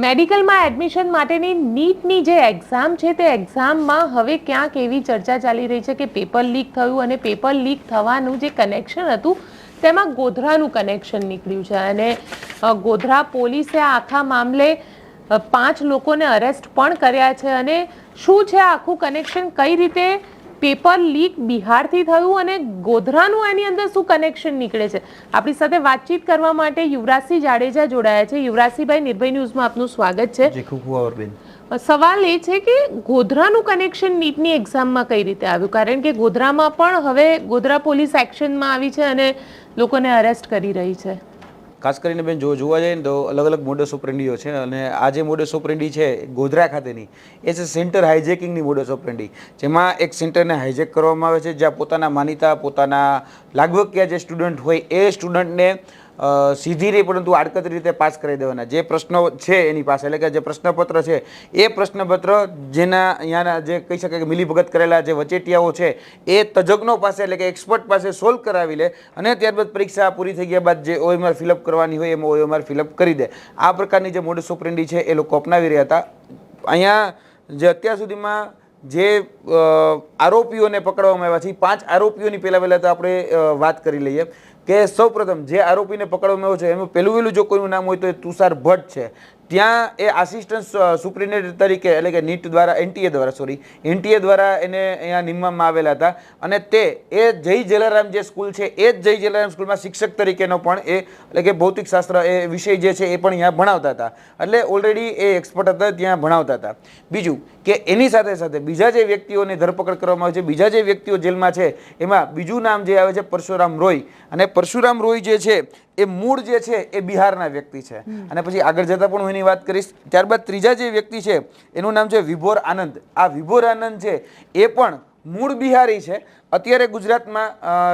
મેડિકલમાં admission માટેની નીટની જે એક્ઝામ છે તે એક્ઝામમાં હવે ક્યાંક એવી ચર્ચા ચાલી રહી છે કે પેપર લીક થયું અને પેપર લીક થવાનું જે કનેક્શન હતું, તેમાં ગોધરાનું કનેક્શન નીકળ્યું છે. અને ગોધરા પોલીસે આખા મામલે પાંચ લોકોને અરેસ્ટ પણ કર્યા છે. અને શું છે આખું કનેક્શન કઈ રીતે પેપર લીક બિહારથી થયું અને ગોધરાનું એની અંદર શું કનેક્શન નીકળે છે? આપણી સાથે વાતચીત કરવા માટે યુવરાજસિંહ જાડેજા જોડાયા છે. યુવરાજસિંહભાઈ નિર્ભય ન્યૂઝમાં આપનું સ્વાગત છે. સવાલ એ છે કે ગોધરાનું કનેક્શન નીટની એક્ઝામમાં કઈ રીતે આવ્યું? કારણ કે ગોધરામાં પણ હવે ગોધરા પોલીસ એક્શનમાં આવી છે અને લોકોને અરેસ્ટ કરી રહી છે. ખાસ કરીને બેન, જો જોવા જઈએ ને તો અલગ અલગ મોડસ ઓપરેન્ડીઓ છે અને આ જે મોડસ ઓપરેન્ડી છે ગોધરા ખાતેની, એ છે સેન્ટર હાઇજેકિંગની મોડસ ઓપરેન્ડી જેમાં એક સેન્ટરને હાઇજેક કરવામાં આવે છે, જ્યાં પોતાના માનીતા, પોતાના લાગવકિયા જે સ્ટુડન્ટ હોય, એ સ્ટુડન્ટને સીધી નહીં, પરંતુ આડકતરી રીતે પાસ કરી દેવાના. જે પ્રશ્નો છે એની પાસે, એટલે કે જે પ્રશ્નપત્ર છે, એ પ્રશ્નપત્ર જેના અહીંયાના જે કહી શકાય કે મિલીભગત કરેલા જે વચેટિયાઓ છે, એ તજજ્ઞો પાસે, એટલે કે એક્સપર્ટ પાસે સોલ્વ કરાવી લે અને ત્યારબાદ પરીક્ષા પૂરી થઈ ગયા બાદ જે ઓએમઆર ફિલઅપ કરવાની હોય, એમાં ઓએમઆર ફિલઅપ કરી દે. આ પ્રકારની જે મોડસ ઓપરેન્ડી છે, એ લોકો અપનાવી રહ્યા હતા. અહીંયા જે અત્યાર સુધીમાં જે આરોપીઓને પકડવામાં આવ્યા છે પાંચ આરોપીઓની પહેલાં પહેલાં તો આપણે વાત કરી લઈએ કે સૌપ્રથમ જે આરોપીને પકડવામાં આવ્યો છે એમાં પહેલું વહેલું જો કોઈનું નામ હોય તો એ તુષાર ભટ્ટ છે. ત્યાં એ આસિસ્ટન્ટ સુપ્રિન્ટેન્ડન્ટ તરીકે, એટલે કે નીટ દ્વારા એનટીએ દ્વારા સોરી એનટીએ દ્વારા એને અહીંયા નિમવામાં આવેલા હતા. અને તે, એ જય જલારામ જે સ્કૂલ છે, એ જ જય જલારામ સ્કૂલમાં શિક્ષક તરીકેનો પણ એ, એટલે કે ભૌતિકશાસ્ત્ર, એ વિષય જે છે, એ પણ અહીંયા ભણાવતા હતા. એટલે ઓલરેડી એ એક્સપર્ટ હતા, ત્યાં ભણાવતા હતા. બીજું કે એની સાથે સાથે બીજા જે વ્યક્તિઓની ધરપકડ કરવામાં આવે છે, બીજા જે વ્યક્તિઓ જેલમાં છે, એમાં બીજું નામ જે આવે છે, પરશુરામ રોય. અને પરશુરામ રોય જે છે એ મૂળ જે છે એ બિહારના વ્યક્તિ છે. અને પછી આગળ જતાં પણ હું એની વાત કરીશ, ત્યારબાદ ત્રીજા જે વ્યક્તિ છે, એનું નામ છે વિભોર આનંદ. આ વિભોર આનંદ છે એ પણ મૂળ બિહારી છે. અત્યારે ગુજરાતમાં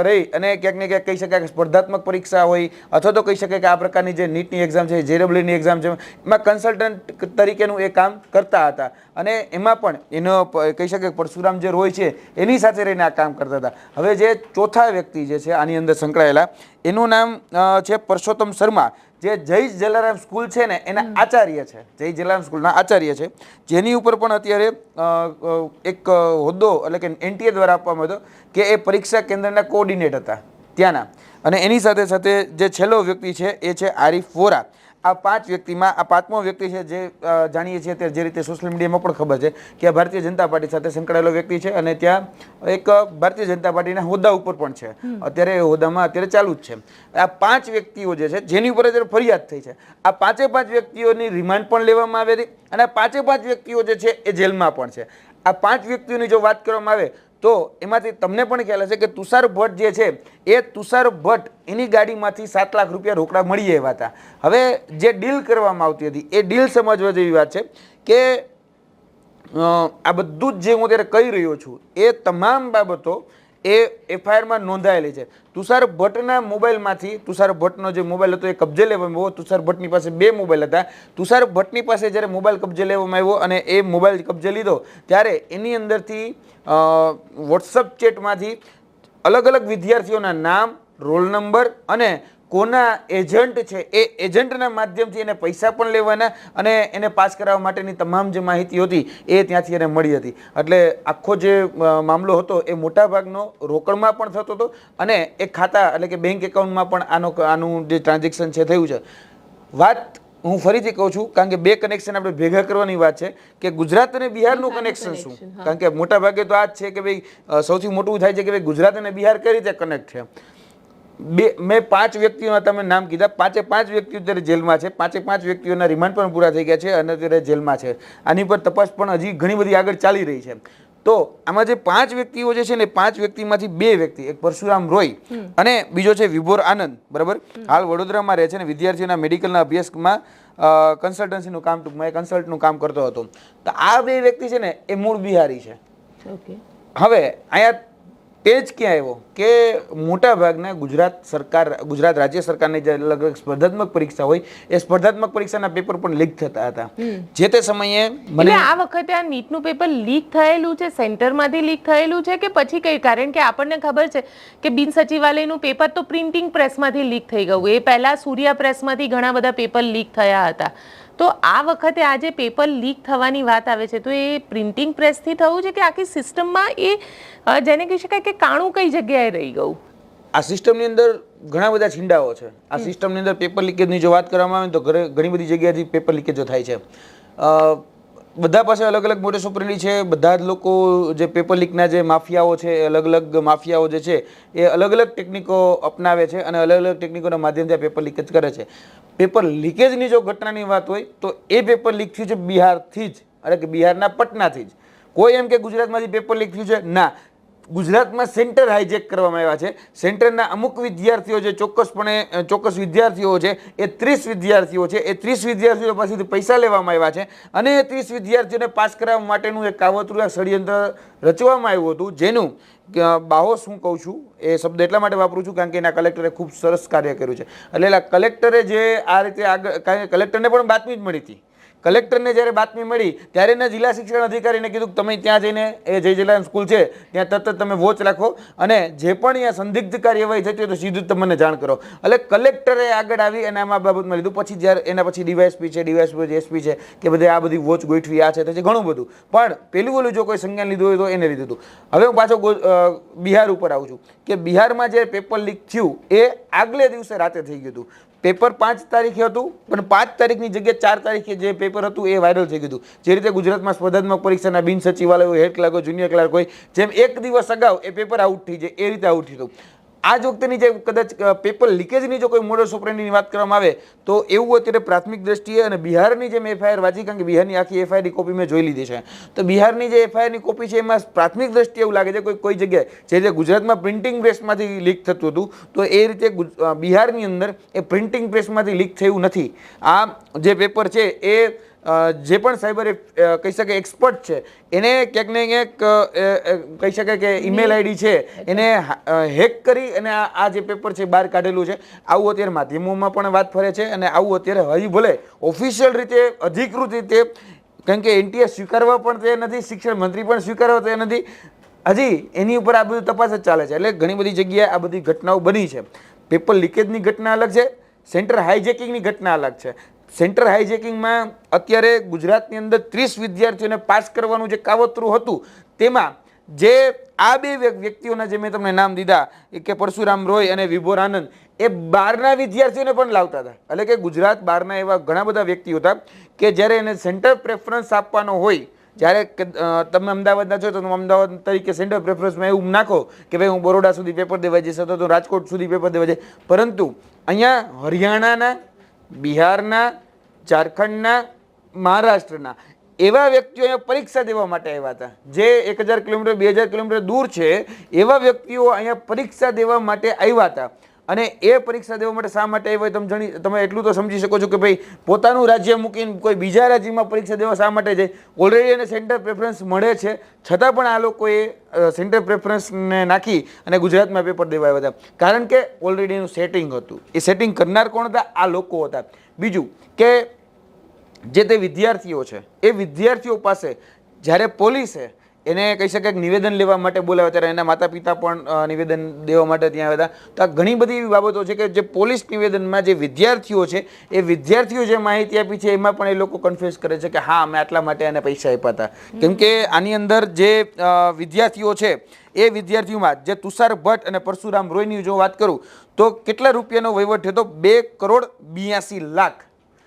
રહી અને ક્યાંક ને ક્યાંક કહી શકાય કે સ્પર્ધાત્મક પરીક્ષા હોય અથવા તો કહી શકાય કે આ પ્રકારની જે નીટની એક્ઝામ છે જેડબલ્યુની એક્ઝામ છે, એમાં કન્સલ્ટન્ટ તરીકેનું એ કામ કરતા હતા. અને એમાં પણ એનો કહી શકાય પરશુરામ જે રોય છે, એની સાથે રહીને આ કામ કરતા હતા. હવે જે ચોથા વ્યક્તિ જે છે, આની અંદર સંકળાયેલા, એનું નામ છે પરસોત્તમ શર્મા. જે જય જલારામ સ્કૂલ છે ને એના આચાર્ય છે. જય જલારામ સ્કૂલના આચાર્ય છે. જેની ઉપર પણ અત્યારે એક હોદ્દો એટલે કે એનટીએ દ્વારા આપવામાં હતો કે એ પરીક્ષા કેન્દ્રના કોઓર્ડિનેટ હતા ત્યાંના. અને એની સાથે સાથે જે છેલ્લો વ્યક્તિ છે એ છે આરીફ વોરા. આ પાંચ વ્યક્તિમાં આ પાંચમો વ્યક્તિ છે જે જાણીએ છીએ અત્યારે જે રીતે સોશિયલ મીડિયામાં પણ ખબર છે કે આ ભારતીય જનતા પાર્ટી સાથે સંકળાયેલો વ્યક્તિ છે અને ત્યાં એક ભારતીય જનતા પાર્ટીના હોદ્દા ઉપર પણ છે. અત્યારે એ હોદ્દામાં અત્યારે ચાલુ જ છે. આ પાંચ વ્યક્તિઓ જે છે જેની ઉપર અત્યારે ફરિયાદ થઈ છે આ પાંચે પાંચ વ્યક્તિઓની રિમાન્ડ પણ લેવામાં આવી હતી અને આ પાંચે પાંચ વ્યક્તિઓ જે છે એ જેલમાં પણ છે. આ પાંચ વ્યક્તિઓની જો વાત કરવામાં આવે તો એમાંથી તમને પણ ખ્યાલ હશે કે તુષાર ભટ્ટ જે છે, એ તુષાર ભટ્ટ એની ગાડીમાંથી સાત લાખ રૂપિયા રોકડા મળી આવ્યા હતા. હવે જે ડીલ કરવામાં આવતી હતી, એ ડીલ સમજવા જેવી વાત છે કે આ બધું જ જે હું અત્યારે કહી રહ્યો છું, એ તમામ બાબતો એ એફઆઈઆરમાં નોંધાયેલી છે. તુષાર ભટ્ટના મોબાઈલમાંથી, તુષાર ભટ્ટનો જે મોબાઈલ હતો એ કબજે લેવામાં આવ્યો. તુષાર ભટ્ટની પાસે બે મોબાઈલ હતા. તુષાર ભટ્ટની પાસે જ્યારે મોબાઈલ કબજે લેવામાં આવ્યો અને એ મોબાઈલ કબજે લીધો, ત્યારે એની અંદરથી વોટ્સઅપ ચેટમાંથી અલગ અલગ વિદ્યાર્થીઓના નામ, રોલ નંબર અને કોના એજન્ટ છે એ એજન્ટના માધ્યમથી એને પૈસા પણ લેવાના અને એને પાસ કરાવવા માટેની તમામ જે માહિતી હતી એ ત્યાંથી એને મળી હતી. એટલે આખો જે મામલો હતો એ મોટાભાગનો રોકડમાં પણ થતો હતો અને એ ખાતા એટલે કે બેંક એકાઉન્ટમાં પણ આનો આનું જે ટ્રાન્ઝેક્શન છે થયું છે. વાત હું ફરીથી કહું છું કારણ કે બે કનેક્શન આપણે ભેગા કરવાની વાત છે કે ગુજરાત અને બિહારનું કનેક્શન શું? કારણ કે મોટાભાગે તો આ જ છે કે ભાઈ સૌથી મોટું થાય છે કે ભાઈ ગુજરાત અને બિહાર કઈ રીતે કનેક્ટ છે? બે મેં પાંચ વ્યક્તિઓના તમે નામ કીધા. પાંચે પાંચ વ્યક્તિઓ અત્યારે જેલમાં છે. પાંચે પાંચ વ્યક્તિઓના રિમાન્ડ પણ પૂરા થઈ ગયા છે અને અત્યારે જેલમાં છે. આની પર તપાસ પણ હજી ઘણી બધી આગળ ચાલી રહી છે. તો આમાં જે પાંચ વ્યક્તિઓ જે છે ને પાંચ વ્યક્તિમાંથી બે વ્યક્તિ એક પરશુરામ રોય અને બીજો છે વિભોર આનંદ બરાબર? હાલ વડોદરામાં રહે છે ને વિદ્યાર્થીઓના મેડિકલના અભ્યાસમાં કન્સલ્ટન્સીનું કામ ટૂંકમાં એ કન્સલ્ટનું કામ કરતો હતો. તો આ બે વ્યક્તિ છે ને એ મૂળ બિહારી છે. હવે અહીંયા તેજ ક્યાં આવ્યો? કે મોટા ભાગના ગુજરાત સરકાર ગુજરાત રાજ્ય સરકારની જે અલગ સ્પર્ધાત્મક પરીક્ષા હોય એ સ્પર્ધાત્મક પરીક્ષાના પેપર પણ લીક થતા હતા. જે તે સમયે મને આ વખતે આ નીટનું પેપર લીક થયેલું છે સેન્ટરમાંથી લીક થયેલું છે કે પછી કઈ? કારણ કે આપણને ખબર છે કે બિન સચિવાલયનું પેપર તો પ્રિન્ટિંગ પ્રેસમાંથી લીક થઈ ગયું. એ પહેલાં સૂર્યા પ્રેસમાંથી ઘણા બધા પેપર લીક થયા હતા. તો આ વખતે આજે પેપર લીક થવાની વાત આવે છે. તો એ પ્રિન્ટિંગ પ્રેસથી થયું છે કે આખી સિસ્ટમમાં એ જેને કહી શકાય કે કાણું કઈ જગ્યાએ રહી ગયું? આ સિસ્ટમની અંદર ઘણા બધા છીંડાઓ છે. આ સિસ્ટમની અંદર પેપર લીકેજની જો વાત કરવામાં આવે તો ઘરે ઘણી બધી જગ્યાએથી પેપર લીકેજો થાય છે. બધા પાસે અલગ અલગ મોટે સોપરેલી છે. બધા જ લોકો જે પેપર લીકના જે માફિયાઓ છે અલગ અલગ માફિયાઓ જે છે એ અલગ અલગ ટેકનિકો અપનાવે છે અને અલગ અલગ ટેકનિકોના માધ્યમથી આ પેપર લીકેજ કરે છે. પેપર લીકેજની જો ઘટનાની વાત હોય, તો એ પેપર લીક થયું છે બિહારથી જ એટલે કે બિહારના પટનાથી જ. કોઈ એમ કે ગુજરાતમાંથી પેપર લીક થયું છે? ના. ગુજરાતમાં સેન્ટર હાઇજેક કરવામાં આવ્યા છે. સેન્ટરના અમુક વિદ્યાર્થીઓ જે ચોક્કસપણે ચોક્કસ વિદ્યાર્થીઓ છે, એ ત્રીસ વિદ્યાર્થીઓ છે, એ ત્રીસ વિદ્યાર્થીઓ પાસેથી પૈસા લેવામાં આવ્યા છે અને એ ત્રીસ વિદ્યાર્થીઓને પાસ કરાવવા માટેનું એક કાવતરું ષડયંત્ર રચવામાં આવ્યું હતું, જેનું બાહોસ હું કહું છું, એ શબ્દ એટલા માટે વાપરું છું કારણ કે એના કલેક્ટરે ખૂબ સરસ કાર્ય કર્યું છે. એટલે કલેક્ટરે જે આ રીતે આગળ કારણ કે કલેક્ટરને પણ બાતમી જ મળી હતી. કલેક્ટરને જ્યારે બાતમી મળી, ત્યારે એના જિલ્લા શિક્ષણ અધિકારીને કીધું કે તમે ત્યાં જઈને એ જે જિલ્લા સ્કૂલ છે, ત્યાં તરત તમે વોચ રાખો અને જે પણ અહીંયા સંદિગ્ધ કાર્યવાહી થતી હોય તો સીધું તમને જાણ કરો. એટલે કલેક્ટરે આગળ આવી અને આમાં બાબતમાં લીધું. પછી જ્યારે એના પછી ડીવાયએસપી છે, ડીવાયએસપી એસપી છે, કે બધે આ બધી વોચ ગોઠવી, આ છે, તે ઘણું બધું. પણ પેલું ઓલું જો કોઈ સંજ્ઞાન લીધું હોય તો એને લીધું હતું. હવે હું પાછો બિહાર ઉપર આવું છું કે બિહારમાં જે પેપર લીક થયું, એ આગલે દિવસે રાતે થઈ ગયું હતું. પેપર પાંચ તારીખે હતું પણ પાંચ તારીખની જગ્યાએ ચાર તારીખે જે પેપર હતું એ વાયરલ થઈ ગયું જે રીતે ગુજરાતમાં સ્પર્ધાત્મક પરીક્ષાના બિન સચિવાલયો, હેડ ક્લાર્કો, જુનિયર ક્લાર્ક હોય જેમ એક દિવસ અગાઉ એ પેપર આઉટ થઈ જાય, એ રીતે આઉટ થયું આ જ વખતેની જે કદાચ પેપર લીકેજની જો કોઈ મોડલ સોપરેન્ડીની વાત કરવામાં આવે, તો એવું અત્યારે પ્રાથમિક દ્રષ્ટિએ અને બિહારની જે મેં એફઆઈઆર વાંચી, કારણ કે બિહારની આખી એફઆઈઆરની કોપી મેં જોઈ લીધી છે. તો બિહારની જે એફઆઈઆરની કોપી છે, એમાં પ્રાથમિક દ્રષ્ટિએ એવું લાગે છે કોઈ કોઈ જગ્યાએ, જે રીતે ગુજરાતમાં પ્રિન્ટિંગ પ્રેસમાંથી લીક થતું હતું, તો એ રીતે બિહારની અંદર એ પ્રિન્ટિંગ પ્રેસમાંથી લીક થયું નથી. આ જે પેપર છે, એ જે પણ સાયબર કહી શકે એક્સપર્ટ છે એને ક્યાંક ને ક્યાંક કહી શકાય કે ઈમેલ આઈડી છે એને હેક કરી અને આ આ જે પેપર છે બહાર કાઢેલું છે. આવું અત્યારે માધ્યમોમાં પણ વાત ફરે છે અને આવું અત્યારે હજી ભલે ઓફિશિયલ રીતે અધિકૃત રીતે કારણ કે એનટીએ સ્વીકારવા પણ તે નથી શિક્ષણ મંત્રી પણ સ્વીકારવા તે નથી. હજી એની ઉપર આ બધું તપાસ જ ચાલે છે. એટલે ઘણી બધી જગ્યાએ આ બધી ઘટનાઓ બની છે. પેપર લીકેજની ઘટના અલગ છે સેન્ટર હાઇજેકિંગની ઘટના અલગ છે. સેન્ટર હાઇજેકિંગમાં અત્યારે ગુજરાતની અંદર ત્રીસ વિદ્યાર્થીઓને પાસ કરવાનું જે કાવતરું હતું, તેમાં જે આ બે વ્યક્તિઓના જે મેં તમને નામ દીધા કે પરશુરામ રોય અને વિભોર આનંદ, એ બહારના વિદ્યાર્થીઓને પણ લાવતા હતા. એટલે કે ગુજરાત બહારના એવા ઘણા બધા વ્યક્તિઓ હતા કે જ્યારે એને સેન્ટર પ્રેફરન્સ આપવાનો હોય, જ્યારે તમે અમદાવાદના છો તો તમે અમદાવાદ તરીકે સેન્ટર પ્રેફરન્સમાં એવું નાખો કે ભાઈ હું બરોડા સુધી પેપર દેવા જઈશ અથવા તો રાજકોટ સુધી પેપર દેવા જઈશ. પરંતુ અહીંયા હરિયાણાના, બિહારના ઝારખંડના, મહારાષ્ટ્રના, એવા વ્યક્તિઓ અહીંયા પરીક્ષા દેવા માટે આવ્યા હતા. જે એક હજાર કિલોમીટર, બે હજાર કિલોમીટર દૂર છે, એવા વ્યક્તિઓ અહીંયા પરીક્ષા દેવા માટે આવ્યા હતા. અને એ પરીક્ષા દેવા માટે શા માટે આવ્યા તમે જણી, તમે એટલું તો સમજી શકો છો કે ભાઈ, પોતાનું રાજ્ય મૂકીને કોઈ બીજા રાજ્યમાં પરીક્ષા દેવા શા માટે જાય? ઓલરેડી એને સેન્ટર પ્રેફરન્સ મળે છે. છતાં પણ આ લોકોએ સેન્ટર પ્રેફરન્સને નાખી અને ગુજરાતમાં પેપર દેવા આવ્યા હતા. કારણ કે ઓલરેડી એનું સેટિંગ હતું. એ સેટિંગ કરનાર કોણ હતા? આ લોકો હતા. બીજું કે જે તે વિદ્યાર્થીઓ છે, એ વિદ્યાર્થીઓ પાસે જ્યારે પોલીસે એને કહી શકાય કે નિવેદન લેવા માટે બોલાવે ત્યારે એના માતા પિતા પણ નિવેદન દેવા માટે ત્યાં આવ્યા હતા. તો આ ઘણી બધી એવી બાબતો છે કે જે પોલીસ નિવેદનમાં જે વિદ્યાર્થીઓ છે, એ વિદ્યાર્થીઓ જે માહિતી આપી છે, એમાં પણ એ લોકો કન્ફ્યુઝ કરે છે કે હા, અમે આટલા માટે એને પૈસા આપ્યા હતા. કેમ કે આની અંદર જે વિદ્યાર્થીઓ છે એ વિદ્યાર્થીઓમાં જે તુષાર ભટ્ટ અને પરશુરામ રોયની જો વાત કરું તો કેટલા રૂપિયાનો વહીવટ થયો બે કરોડ બિયાસી લાખ.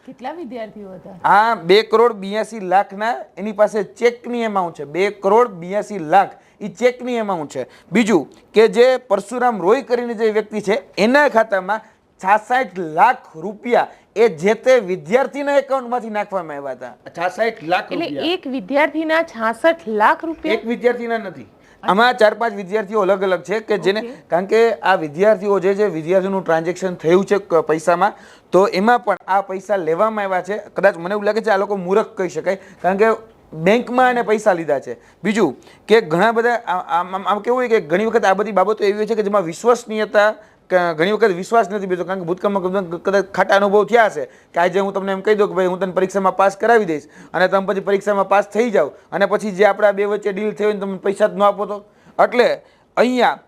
કેટલા વિદ્યાર્થીઓ હતા? આ બે કરોડ બિયાસી લાખના એની પાસે ચેકની એમાઉન્ટ છે. બે કરોડ બ્યાસી લાખ એ ચેકની એમાઉન્ટ છે. બીજું કે જે પરશુરામ રોય કરીને જે વ્યક્તિ છે એના ખાતામાં છાસઠ લાખ રૂપિયા એ જે તે વિદ્યાર્થીના એકાઉન્ટમાંથી નાખવામાં આવ્યા હતા. છાસઠ લાખ એટલે એક વિદ્યાર્થીના છાસઠ લાખ રૂપિયા એક વિદ્યાર્થીના નથી. આમાં ચાર પાંચ વિદ્યાર્થીઓ અલગ અલગ છે કે જેને કારણ કે આ વિદ્યાર્થીઓ જે છે વિદ્યાર્થીનું ટ્રાન્ઝેક્શન થયું છે પૈસામાં તો એમાં પણ આ પૈસા લેવામાં આવ્યા છે. કદાચ મને એવું લાગે છે આ લોકો મૂરખ કહી શકાય કારણ કે બેંકમાં એને પૈસા લીધા છે. બીજું કે ઘણા બધા આ- આમ કેવું હોય કે ઘણી વખત આ બધી બાબતો એવી હોય છે કે જેમાં વિશ્વસનીયતા ઘણી વખત વિશ્વાસ નથી બેસતો, કારણ કે ભૂતકાળમાં કદાચ- ખાટા અનુભવ થયા હશે કે આજે હું તમને એમ કહી દઉં કે ભાઈ હું તને પરીક્ષામાં પાસ કરાવી દઈશ અને તમે પછી પરીક્ષામાં પાસ થઈ જાઓ અને પછી જે આપણા બે વચ્ચે ડીલ થઈ હોય તમે પૈસા જ ન આપો તો. એટલે અહીંયા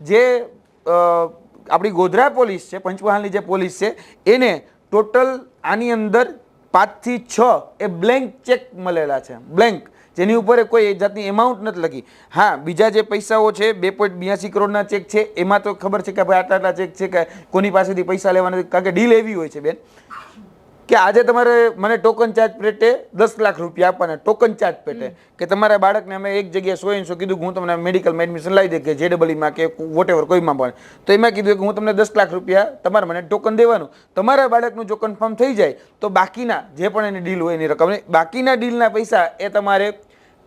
જે આપણી ગોધરા પોલીસ છે, પંચમહાલની જે પોલીસ છે, એને ટોટલ આની અંદર પાંચથી છ એ બ્લેન્ક ચેક મળેલા છે. બ્લેન્ક જેની ઉપર કોઈ જાતની એમાઉન્ટ નથી લખી. હા, બીજા જે પૈસાઓ છે, બે પોઈન્ટ બ્યાસી કરોડના ચેક છે, એમાં તો ખબર છે કે ભાઈ આટલા આટલા ચેક છે કે કોની પાસેથી પૈસા લેવાના કારણ કે ડીલ એવી હોય છે, બેન. કે આજે તમારે મને ટોકન ચાર્જ પેટે દસ લાખ રૂપિયા આપવાના ટોકન ચાર્જ પેટે. કે તમારા બાળકને અમે એક જગ્યાએ સો એનસો કીધું કે હું તમને મેડિકલમાં એડમિશન લાવી દે કે જેડબલીમાં કે વોટ એવર કોઈમાં પણ. તો એમાં કીધું કે હું તમને દસ લાખ રૂપિયા તમારે મને ટોકન દેવાનું. તમારા બાળકનું જો કન્ફર્મ થઈ જાય તો બાકીના જે પણ એની ડીલ હોય એની રકમ બાકીના ડીલના પૈસા એ તમારે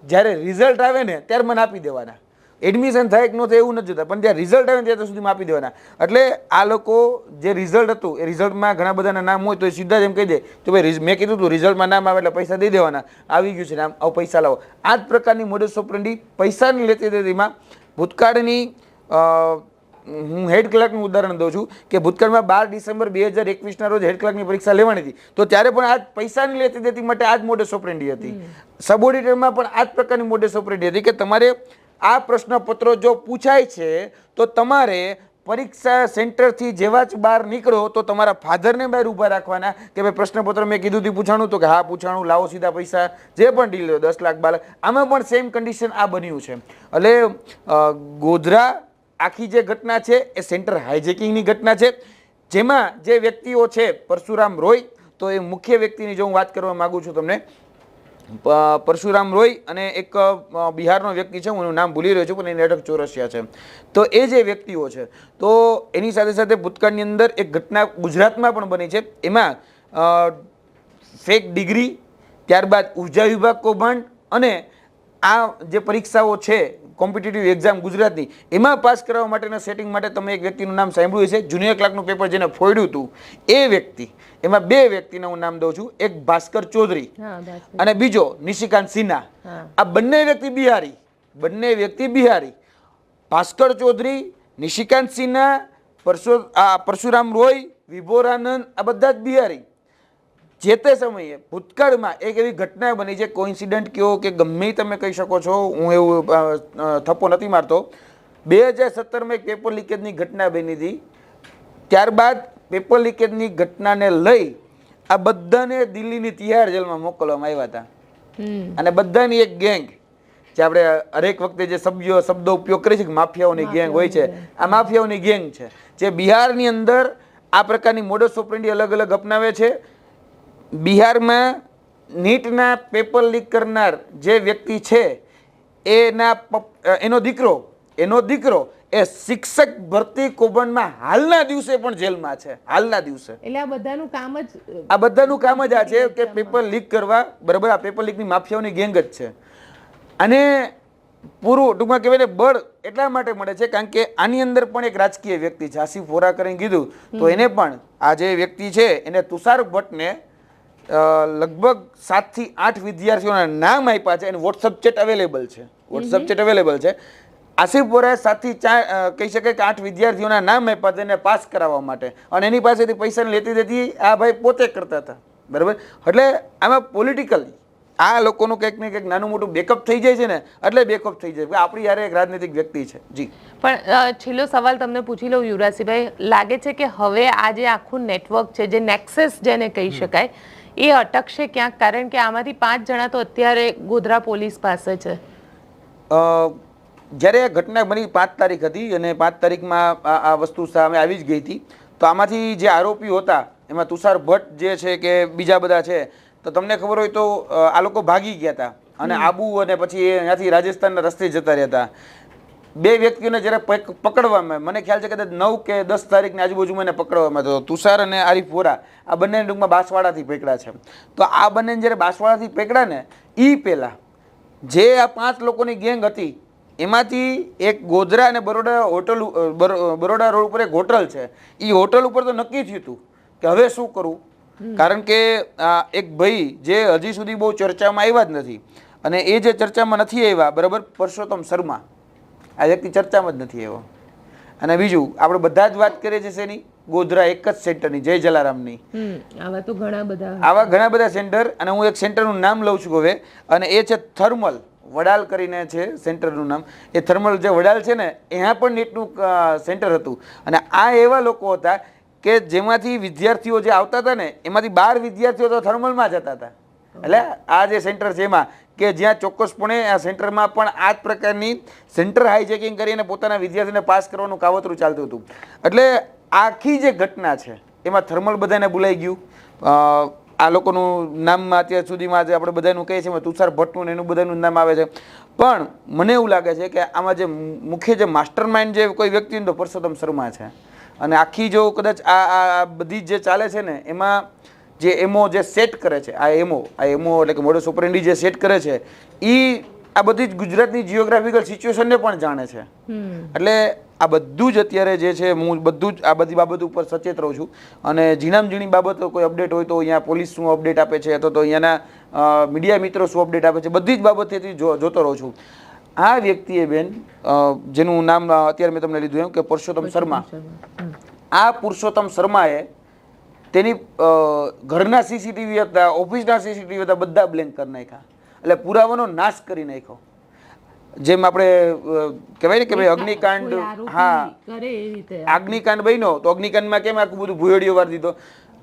જ્યારે રિઝલ્ટ આવે ને ત્યારે મને આપી દેવાના. એડમિશન થાય કે ન થાય એવું નથી જોતા. પણ ત્યાં રિઝલ્ટ આવે ત્યાં સુધીમાં આપી દેવાના. એટલે આ લોકો જે રિઝલ્ટ હતું એ રિઝલ્ટમાં ઘણા બધાના નામ હોય તો એ સીધા જ એમ કહી દે તો ભાઈ મેં કીધું હતું રિઝલ્ટમાં નામ આવે એટલે પૈસા દઈ દેવાના. આવી ગયું છે નામ આવો પૈસા લાવો. આ જ પ્રકારની મોડસ ઓપરંડી પૈસાની લેતી દેતીમાં ભૂતકાળની હું હેડ ક્લાર્કનું ઉદાહરણ દઉં છું કે ભૂતકાળમાં બાર ડિસેમ્બર બે હજાર એકવીસના રોજ હેડ ક્લાર્કની પરીક્ષા લેવાની હતી. તો ત્યારે પણ આ પૈસાની લેતી દેતી માટે આ જ મોડે ઓપરેન્ડી હતી. સબ ઓડિટરમાં પણ આ જ પ્રકારની મોડેસ ઓપરેન્ડી હતી કે તમારે આ પ્રશ્નપત્રો જો પૂછાય છે, તો તમારે પરીક્ષા સેન્ટરથી જેવા જ બહાર નીકળો, તો તમારા ફાધરને બહાર ઊભા રાખવાના કે ભાઈ પ્રશ્નપત્ર મેં કીધું હતું પૂછાણું તો કે હા, પૂછાણું, લાવો સીધા પૈસા, જે પણ ડીલ દસ લાખ, બાર આમાં પણ સેમ કન્ડિશન આ બન્યું છે. એટલે ગોધરા આખી જે ઘટના છે, એ સેન્ટર હાઇજેકિંગની ઘટના છે. જેમાં જે વ્યક્તિઓ છે, પરશુરામ રોય, તો એ મુખ્ય વ્યક્તિની જો હું વાત કરવા માગું છું તમને પરશુરામ રોય અને એક બિહારનો વ્યક્તિ છે, હું નામ ભૂલી રહ્યો છું, પણ એની અટક ચોરસિયા છે. તો એ જે વ્યક્તિઓ છે, તો એની સાથે સાથે ભૂતકાળની અંદર એક ઘટના ગુજરાતમાં પણ બની છે. એમાં ફેક ડિગ્રી ત્યારબાદ ઊર્જા વિભાગ કૌભાંડ અને આ જે પરીક્ષાઓ છે કોમ્પિટિટિવ એક્ઝામ ગુજરાતની એમાં પાસ કરવા માટેના સેટિંગ માટે તમે એક વ્યક્તિનું નામ સાંભળ્યું છે જુનિયર ક્લાર્કનું પેપર જેને ફોડ્યું હતું એ વ્યક્તિ એમાં બે વ્યક્તિના હું નામ દઉં છું એક ભાસ્કર ચૌધરી. અને બીજો નિશિકાંત સિન્હા. આ બંને વ્યક્તિ બિહારી બંને વ્યક્તિ બિહારી. ભાસ્કર ચૌધરી નિશિકાંત સિન્હા પરશુ આ પરશુરામ રોય વિભોરાનંદ આ બધા જ બિહારી. જે તે સમયે ભૂતકાળમાં એક એવી ઘટના બની છે કોઇન્સિડન્ટ કયો કે ગમે તમે કહી શકો છો હું એવું થપ્પો નથી મારતો. બે હજાર સત્તરમાં એક પેપર લીકેજની ઘટના બની હતી. ત્યારબાદ પેપર લીકેજની ઘટનાને લઈ આ બધાને દિલ્હીની તિહાર જેલમાં મોકલવામાં આવ્યા હતા. અને બધાની એક ગેંગ જે આપણે હરેક વખતે જે શબ્દો શબ્દો ઉપયોગ કરીએ છીએ માફિયાઓની ગેંગ હોય છે આ માફિયાઓની ગેંગ છે. જે બિહારની અંદર આ પ્રકારની મોડસ ઓપરેન્ડી અલગ અલગ અપનાવે છે. બિહારમાં નીટના પેપર લીક કરનાર જે વ્યક્તિ છે એના એનો દીકરો એનો દીકરો એ શિક્ષક ભરતી કૌભાંડમાં હાલના દિવસે પણ જેલમાં છે હાલના દિવસે. એટલે આ બધાનું કામ જ આ બધાનું કામ જ આ છે કે પેપર લીક કરવા. બરાબર આ પેપર લીકની માફિયાઓની ગેંગ જ છે. અને પૂરું ટૂંકમાં કહેવાય ને બળ એટલા માટે મળે છે કારણ કે આની અંદર પણ એક રાજકીય વ્યક્તિ છે આસિફ વોરા કરીને કીધું. તો એને પણ આ જે વ્યક્તિ છે એને તુષાર ભટ્ટને લગભગ સાતથી આઠ વિદ્યાર્થીઓના નામ આપ્યા છે અને વોટ્સઅપ ચેટ અવેલેબલ છે. વોટ્સઅપ ચેટ અવેલેબલ છે. આસિફ બોરાએ સાતથી ચાર કહી શકાય કે આઠ વિદ્યાર્થીઓના નામ આપ્યા હતા એને પાસ કરાવવા માટે. અને એની પાસેથી પૈસાની લેતી દેતી આ ભાઈ પોતે કરતા હતા. બરાબર? એટલે આમાં પોલિટિકલી આ લોકોનું કંઈક ને કંઈક નાનું મોટું બેકઅપ થઈ જાય છે ને એટલે બેકઅપ થઈ જાય આપણી યારે એક રાજનૈતિક વ્યક્તિ છે. જી. પણ છેલ્લો સવાલ તમને પૂછી લઉં યુવરાજસિંહભાઈ. લાગે છે કે હવે આ જે આખું નેટવર્ક છે જે નેક્સેસ જેને કહી શકાય એ અટકશે ક્યાંક? કારણ કે આમાંથી પાંચ જણા તો અત્યારે ગોધરા પોલીસ પાસે છે. જ્યારે આ ઘટના બની પાંચ તારીખ હતી અને પાંચ તારીખમાં આ વસ્તુ સામે આવી જ ગઈ હતી તો આમાંથી જે આરોપીઓ હતા એમાં તુષાર ભટ્ટ જે છે કે બીજા બધા છે તો તમને ખબર હોય તો આ લોકો ભાગી ગયા હતા. અને આબુ અને પછી એ ત્યાંથી રાજસ્થાનના રસ્તે જતા રહ્યા હતા. બે વ્યક્તિઓને જ્યારે પક- પકડવામાં મને ખ્યાલ છે કદાચ નવ કે દસ તારીખની આજુબાજુમાં એને પકડવામાં હતો. તુષાર અને આરીફ વોરા આ બંને ટૂંકમાં બાંસવાડાથી પકડ્યા છે. તો આ બંને જ્યારે બાંસવાડાથી પકડ્યા ને એ પહેલાં જે આ પાંચ લોકોની ગેંગ હતી એમાંથી એક ગોધરા અને બરોડા હોટલ બરોડા રોડ ઉપર એક હોટલ છે. એ હોટલ ઉપર તો નક્કી થયું હતું કે હવે શું કરવું? કારણ કે આ એક ભાઈ જે હજી સુધી બહુ ચર્ચામાં આવ્યા જ નથી. અને એ જે ચર્ચામાં નથી આવ્યા બરાબર? પરસોત્તમ શર્મા. આ વ્યક્તિ ચર્ચામાં જ નથી એવો અને બીજું આપણે બધા જ વાત કરીએ છીએ શેની? ગોધરા એક જ સેન્ટરની જય જલારામની. આવા તો ઘણા બધા. આવા ઘણા બધા સેન્ટર અને હું એક સેન્ટરનું નામ લઉં છું હવે અને એ છે થર્મલ વડાલ કરીને છે સેન્ટરનું નામ. એ થર્મલ જે વડાલ છે ને ત્યાં પણ નીટનું સેન્ટર હતું. અને આ એવા લોકો હતા કે જેમાંથી વિદ્યાર્થીઓ જે આવતા હતા ને એમાંથી બાર વિદ્યાર્થીઓ તો થર્મલમાં જતા હતા. એટલે આ જે સેન્ટર છે એમાં કે જ્યાં ચોક્કસપણે આ સેન્ટરમાં પણ આ જ પ્રકારની સેન્ટર હાઈજેકિંગ કરીને પોતાના વિદ્યાર્થીને પાસ કરવાનું કાવતરું ચાલતું હતું. એટલે આખી જે ઘટના છે, એમાં થર્મલ બધાને બોલાઈ ગયું. આ લોકોનું નામમાં અત્યાર સુધીમાં જે આપણે બધાનું કહીએ છીએ તુષાર ભટ્ટનું એનું બધાનું નામ આવે છે. પણ મને એવું લાગે છે કે આમાં જે મુખ્ય જે માસ્ટર માઇન્ડ જે કોઈ વ્યક્તિ તો પરસોત્તમ શર્મા છે. અને આખી જો કદાચ આ આ બધી જે ચાલે છે ને, એમાં જે એમઓ જે સેટ કરે છે આ એમઓ આ એમઓ એટલે કે મોડસ ઓપરેન્ડી જે સેટ કરે છે એ આ બધી જ ગુજરાતની જિયોગ્રાફિકલ સિચ્યુએશનને પણ જાણે છે. એટલે આ બધું જ અત્યારે જે છે હું બધું જ આ બધી બાબત ઉપર સચેત રહું છું. અને ઝીણામ ઝીણી બાબતો કોઈ અપડેટ હોય તો અહીંયા પોલીસ શું અપડેટ આપે છે અથવા તો અહીંયાના મીડિયા મિત્રો શું અપડેટ આપે છે બધી જ બાબતેથી જોતો રહું છું. આ વ્યક્તિએ બેન જેનું નામ અત્યારે મેં તમને લીધું એમ કે પુરુષોત્તમ શર્મા. આ પુરુષોત્તમ શર્માએ તેની ઘરના સીસીટીવી હતા ઓફિસના સીસીટીવી હતા બધા બ્લેન્ક કરી નાખ્યા. એટલે પુરાવાનો નાશ કરી નાખ્યો. જેમ આપણે કહેવાય ને કે ભાઈ અગ્નિકાંડ હા. અગ્નિકાંડ બન્યો તો અગ્નિકાંડમાં કેમ આખું બધું ભૂયડીઓ વાર દીધો?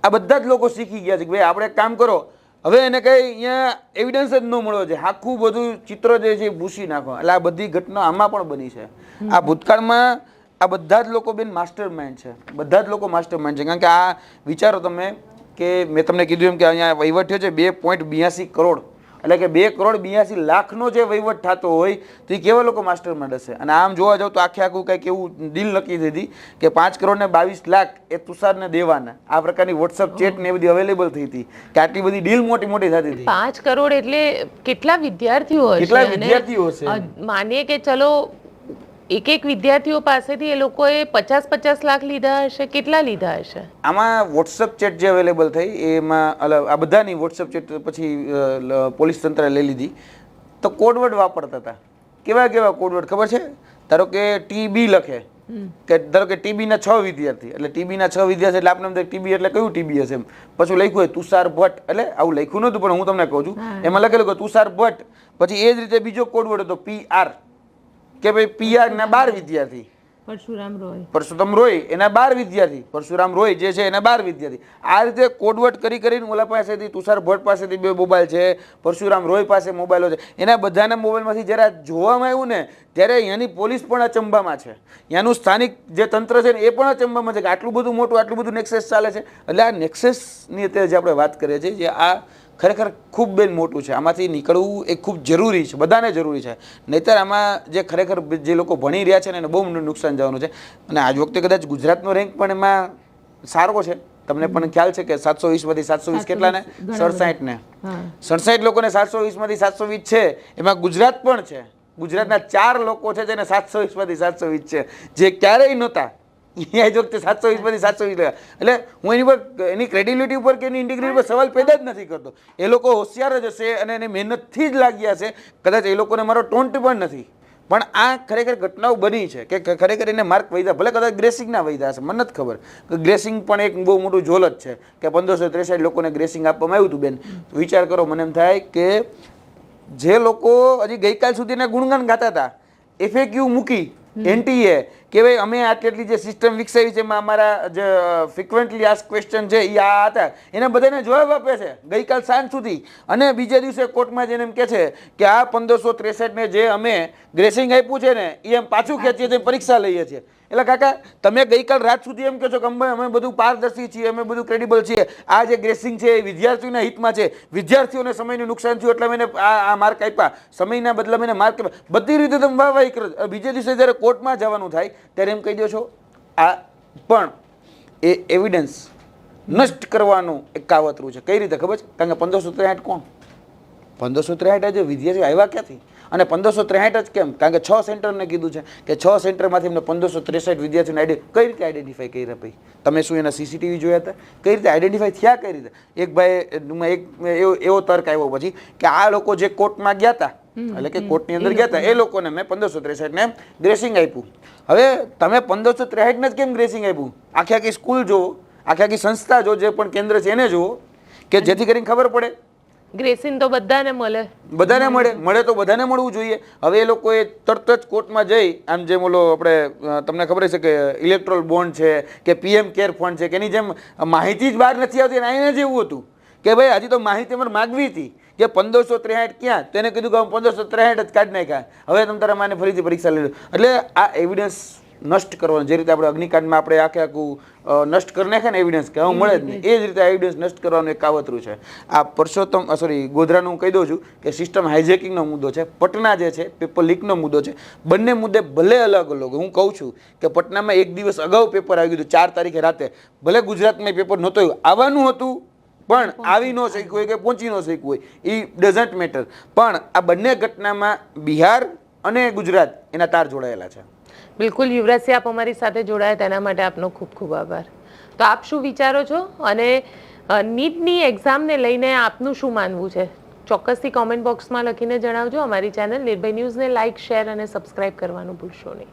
આ બધા જ લોકો શીખી ગયા છે કે ભાઈ આપણે કામ કરો હવે એને કંઈ અહીંયા એવિડન્સ જ ન મળ્યો છે. આખું બધું ચિત્ર જે છે એ ભૂસી નાખો. એટલે આ બધી ઘટના આમાં પણ બની છે. આ ભૂતકાળમાં આ બધા જ લોકો બેન માસ્ટર માઇન્ડ છે. બધા જ લોકો માસ્ટર માઇન્ડ છે. કારણ કે આ વિચારો તમે કે મેં તમને કીધું એમ કે અહીંયા વહીવટ થયો છે બે પોઈન્ટ બ્યાસી કરોડ. એટલે કે બે કરોડ બ્યાસી લાખનો જે વહીવટ થતો હોય તો એ કેવા લોકો માસ્ટર માઇન્ડ હશે? અને આમ જોવા જાવ તો આખે આખું કંઈક એવું ડીલ નક્કી થઈ હતી કે પાંચ કરોડ ને બાવીસ લાખ એ તુષારને દેવાના. આ પ્રકારની વોટ્સઅપ ચેટ ને એ બધી અવેલેબલ થઈ હતી. કે આટલી બધી ડીલ મોટી મોટી થતી હતી. પાંચ કરોડ એટલે કેટલા વિદ્યાર્થીઓ કેટલા વિદ્યાર્થીઓ હશે? માનીએ કે ચલો એક એક વિદ્યાર્થીઓ પાસેથી એ લોકોએ પચાસ પચાસ લાખ લીધા હશે? કેટલા લીધા હશે? આમાં વોટ્સઅપ ચેટ જે અવેલેબલ થઈ એમાં આ બધાની વોટ્સઅપ ચેટ પછી પોલીસ તંત્રએ લઈ લીધી. તો કોડવર્ડ વાપરતા હતા. કેવા કેવા કોડવર્ડ ખબર છે? ધારો કે ટીબી લખે. કે ધારો કે ટીબીના છ વિદ્યાર્થી એટલે ટીબીના છ વિદ્યાર્થી એટલે આપણે ટીબી એટલે કયું ટીબી હશે એમ. પછી લખ્યું હોય તુષાર ભટ્ટ એટલે આવું લખ્યું નહોતું પણ હું તમને કહું છું. એમાં લખેલું કે તુષાર ભટ્ટ પછી એ જ રીતે બીજો કોડવર્ડ હતો પી આર. કે ભાઈ પીઆર બાર વિદ્યાર્થી. પરશુરામ રોય. પરશુરામ રોય એના બાર વિદ્યાર્થી. પરશુરામ રોય જે છે એના બાર વિદ્યાર્થી. આ રીતે કોડવટ કરી કરીને ઓલા પાસેથી તુષાર ભટ્ટ પાસેથી બે મોબાઈલ છે પરશુરામ રોય પાસે મોબાઈલો છે. એના બધાના મોબાઈલમાંથી જ્યારે જોવામાં આવ્યું ને ત્યારે અહીંયાની પોલીસ પણ અચંબામાં છે. ત્યાંનું સ્થાનિક જે તંત્ર છે ને એ પણ અચંબામાં છે કે આટલું બધું મોટું આટલું બધું નેક્સેસ ચાલે છે. એટલે આ નેક્સેસની અત્યારે જે આપણે વાત કરીએ છીએ જે આ ખરેખર ખૂબ બેન મોટું છે. આમાંથી નીકળવું એ ખૂબ જરૂરી છે બધાને જરૂરી છે. નહીતર આમાં જે ખરેખર જે લોકો ભણી રહ્યા છે ને એને બહુ નુકસાન જવાનું છે. અને આજ વખતે કદાચ ગુજરાતનો રેન્ક પણ એમાં સારો છે. તમને પણ ખ્યાલ છે કે સાતસો વીસમાંથી સાતસો વીસ કેટલા ને સડસાઠ ને. સડસાઠ લોકોને સાતસો વીસમાંથી સાતસો વીસ છે. એમાં ગુજરાત પણ છે. ગુજરાતના ચાર લોકો છે જેને સાતસો વીસમાંથી સાતસો વીસ છે. જે ક્યારેય નહોતા. એ જ વખતે સાતસો વીસમાંથી સાતસો વીસ. એટલે હું એની પર, એની ક્રેડિબિલિટી ઉપર કે એની ઇન્ટિગ્રિટી પર સવાલ પેદા જ નથી કરતો. એ લોકો હોશિયાર જ હશે અને એની મહેનતથી જ લાગ્યા છે કદાચ એ લોકોને મારો ટોન્ટ પણ નથી. પણ આ ખરેખર ઘટનાઓ બની છે કે ખરેખર એને માર્ક વૈધા ભલે કદાચ ગ્રેસિંગના વૈધા હશે, મને નથી ખબર. કે ગ્રેસિંગ પણ એક બહુ મોટું ઝોલ જ છે કે પંદરસો ત્રેસઠ લોકોને ગ્રેસિંગ આપવામાં આવ્યું હતું, બેન. વિચાર કરો, મને એમ થાય કે જે લોકો હજી ગઈકાલ સુધીના ગુણગાન ગાતા હતા એફએક્યુ મૂકી એનટીએ, કે ભાઈ અમે આટલી જે સિસ્ટમ વિકસાવી છે, એમાં અમારા જે ફ્રિકવન્ટલી આસ્ક ક્વેશ્ચન છે એ આ હતા, એને બધાને જવાબ આપે છે, ગઈકાલ સાંજ સુધી. અને બીજા દિવસે કોર્ટમાં જઈને એમ કહે છે કે આ પંદરસો ત્રેસઠને જે અમે ગ્રેસિંગ આપ્યું છે ને એ એમ પાછું ખેંચીએ છીએ, પરીક્ષા લઈએ છીએ. એટલે કાકા, તમે ગઈકાલ રાત સુધી એમ કહો છો કે અમે અમે બધું પારદર્શી છીએ, અમે બધું ક્રેડિબલ છીએ. આ જે ગ્રેસિંગ છે એ વિદ્યાર્થીઓના હિતમાં છે. વિદ્યાર્થીઓને સમયનું નુકસાન થયું એટલે મેં આ માર્ક આપ્યા. સમયના બદલે મેં માર્ક બધી રીતે તમે વાહવાહી કરો. બીજે દિવસે જ્યારે કોર્ટમાં જવાનું થાય, ત્યારે એમ કહી દો છો, આ પણ એ એવિડન્સ નષ્ટ કરવાનું એક કાવતરું છે. કઈ રીતે? ખબર છે? કારણ કે પંદરસો ત્રેસઠ કોણ? પંદરસો ત્રેસઠ આજે વિદ્યાર્થીઓ આવ્યા ક્યાંથી? અને પંદરસો ત્રેસઠ જ કેમ? કારણ કે છ સેન્ટરને કીધું છે કે છ સેન્ટરમાંથી એમને પંદરસો ત્રેસઠ વિદ્યાર્થીઓને આઈડે કઈ રીતે આઈડેન્ટિફાઈ કર્યા ભાઈ? તમે શું એના સીસીટીવી જોયા હતા? કઈ રીતે આઈડેન્ટિફાઈ થયા કઈ રીતે એક ભાઈ એક એવો તર્ક આવ્યો પછી કે આ લોકો જે કોર્ટમાં ગયા હતા એટલે કે કોર્ટની અંદર ગયા હતા એ લોકોને મેં પંદરસો ત્રેસઠ ને ગ્રેસિંગ આપ્યું. હવે તમે પંદરસો ત્રેસઠને જ કેમ ગ્રેસિંગ આપ્યું? આખી આખી સ્કૂલ જુઓ આખી આખી સંસ્થા જો જે પણ કેન્દ્ર છે એને જુઓ કે જેથી કરીને ખબર પડે ગ્રેસિન તો બધાને મળે. બધાને મળે. મળે તો બધાને મળવું જોઈએ. હવે એ લોકોએ તરત જ કોર્ટમાં જઈ, આમ જેમ ઓલો આપણે તમને ખબર છે કે ઇલેક્ટ્રોલ બોન્ડ છે, કે પીએમ કેર ફંડ છે, કે એની જેમ માહિતી જ બહાર નથી આવતી અને જ જેવું હતું કે ભાઈ, હજી તો માહિતી અમારે માગવી હતી કે પંદરસો ત્રેસાઠ ક્યાં? તેને કીધું કે પંદરસો ત્રેસાઠ જ કાઢી નાખ્યા. હવે તમે તારા માને ફરીથી પરીક્ષા લીધું એટલે આ એવિડન્સ નષ્ટ કરવાનો જે રીતે આપણે અગ્નિકાંડમાં આપણે આખે આખું નષ્ટ કરી નાખે ને એવિડન્સ કે હવે મળે જ નહીં. એ જ રીતે એવિડન્સ નષ્ટ કરવાનું એક કાવતરું છે. આ પરસોત્તમ સોરી ગોધરાનું હું કહી દઉં છું કે સિસ્ટમ હાઇજેકિંગનો મુદ્દો છે. પટના જે છે પેપર લીકનો મુદ્દો છે. બંને મુદ્દે ભલે અલગ અલગ હું કહું છું કે પટનામાં એક દિવસ અગાઉ પેપર આવી ગયું હતું ચાર તારીખે રાતે. ભલે ગુજરાતમાં પેપર નહોતું આવ્યું આવવાનું હતું પણ આવી ન શક્યું હોય કે પહોંચી ન શક્યું હોય એ ડઝન્ટ મેટર પણ આ બંને ઘટનામાં બિહાર અને ગુજરાત એના તાર જોડાયેલા છે. બિલકુલ યુવરાજસિંહ, આપ અમારી સાથે જોડાયા, તેના માટે આપનો ખૂબ ખૂબ આભાર. તો આપ શું વિચારો છો? અને નીટની એક્ઝામને લઈને આપનું શું માનવું છે? ચોક્કસથી કોમેન્ટ બોક્સમાં લખીને જણાવજો. અમારી ચેનલ નિર્ભય ન્યૂઝને લાઇક, શેર અને સબસ્ક્રાઇબ કરવાનું ભૂલશો નહીં.